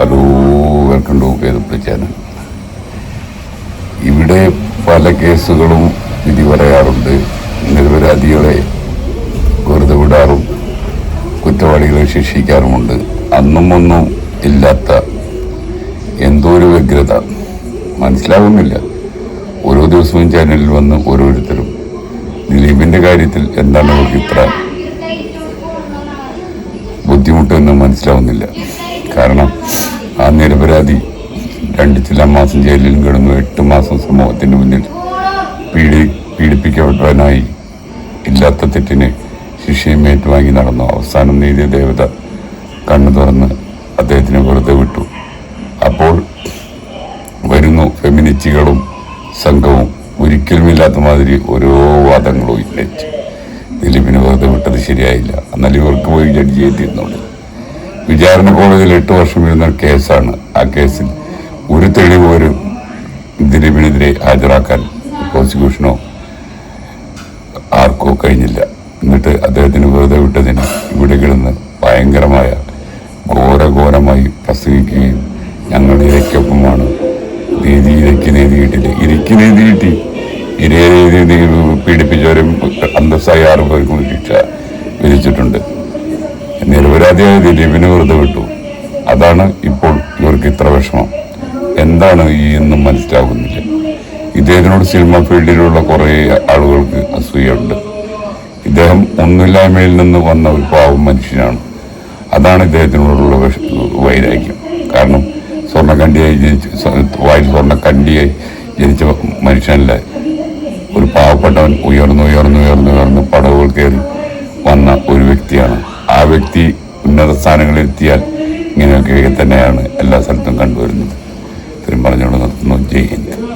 Hello welcome to Kerala channel ഇവിടെ പല കേസുകളും വിധി പറയാറുണ്ട്. നിരപരാധികളെ വെറുതെ വിടാറും കുറ്റവാളികളെ ശിക്ഷിക്കാറുമുണ്ട്. അന്നും ഒന്നും ഇല്ലാത്ത എന്തോ ഒരു വ്യഗ്രത. മനസ്സിലാകുന്നില്ല ഓരോ ദിവസവും ചാനലിൽ വന്ന് ഓരോരുത്തരും ദിലീപിന്റെ കാര്യത്തിൽ എന്താണ് അവർക്ക് ഇത്ര ബുദ്ധിമുട്ടെന്ന് മനസ്സിലാവുന്നില്ല. രണ്ട് ചില മാസം ജയിലിലും കിടന്നു. എട്ട് മാസം സമൂഹത്തിന് മുന്നിൽ പീഡി പീഡിപ്പിക്കപ്പെട്ടവനായി ഇല്ലാത്ത തെറ്റിന് ശിക്ഷയും ഏറ്റുവാങ്ങി നടന്നു. അവസാനം നീതി ദേവത കണ്ണു തുറന്ന് അദ്ദേഹത്തിന് വെറുതെ വിട്ടു. അപ്പോൾ വരുന്നു ഫെമിനിസ്റ്റുകളും സംഘവും. ഒരിക്കലുമില്ലാത്ത മാതിരി ഓരോ വാദങ്ങളും ഉന്നയിച്ച്. ദിലീപിന് വെറുതെ വിട്ടത് ശരിയായില്ല. എന്നാൽ ഇവർക്ക് പോയി ജഡ്ജി ചെയ്തിരുന്നുണ്ട് വിചാരണ കോടതിയിൽ എട്ട് വർഷം ഇരുന്ന കേസാണ്. ആ കേസിൽ ഒരു തെളിവ് പോലും ദിലീപിനെതിരെ ഹാജരാക്കാൻ പ്രോസിക്യൂഷനോ ആർക്കോ കഴിഞ്ഞില്ല. എന്നിട്ട് അദ്ദേഹത്തിന് വെറുതെ വിട്ടതിന് ഇവിടെ കിടന്ന് ഭയങ്കരമായ ഘോരഘോരമായി പ്രസംഗിക്കുകയും ഞങ്ങൾ ഇരയ്ക്കൊപ്പമാണ്. നീതി ഇരയ്ക്ക് നീതി കിട്ടില്ല ഇരയ്ക്ക് നീതി കിട്ടി. ഇരയെ നീതി പീഡിപ്പിച്ചവരും അന്തസ്സായി ആറ് പേർക്കും ശിക്ഷ വിധിച്ചിട്ടുണ്ട്. നിരപരാധിയായ ദിലീപിനെ വെറുതെ വിട്ടു. അതാണ് ഇപ്പോൾ ഇവർക്ക് ഇത്ര വിഷമം. എന്താണ് ഈ എന്നും മനസ്സിലാകുന്നില്ല ഇദ്ദേഹത്തിനോട് സിനിമ ഫീൽഡിലുള്ള കുറേ ആളുകൾക്ക് അസൂയുണ്ട്. ഇദ്ദേഹം ഒന്നുമില്ലായ്മയിൽ നിന്ന് വന്ന ഒരു പാവം മനുഷ്യനാണ്. അതാണ് ഇദ്ദേഹത്തിനോടുള്ള വൈരാഗ്യം. കാരണം സ്വർണക്കണ്ടിയായി ജനിച്ച വായിൽ സ്വർണക്കണ്ടിയായി ജനിച്ച മനുഷ്യനല്ല. ഒരു പാവപ്പെട്ടവൻ ഉയർന്നു ഉയർന്നു ഉയർന്നു ഉയർന്ന് പടവുകൾ കയറി വന്ന ഒരു വ്യക്തിയാണ്. ആ വ്യക്തി ഉന്നത സ്ഥാനങ്ങളിൽ എത്തിയാൽ ഇങ്ങനെയൊക്കെ തന്നെയാണ് എല്ലാ സ്ഥലത്തും കണ്ടുവരുന്നത്. താല്പര്യം പറഞ്ഞുകൊണ്ട് നിർത്തുന്നു ജയ് ഹിന്ദ്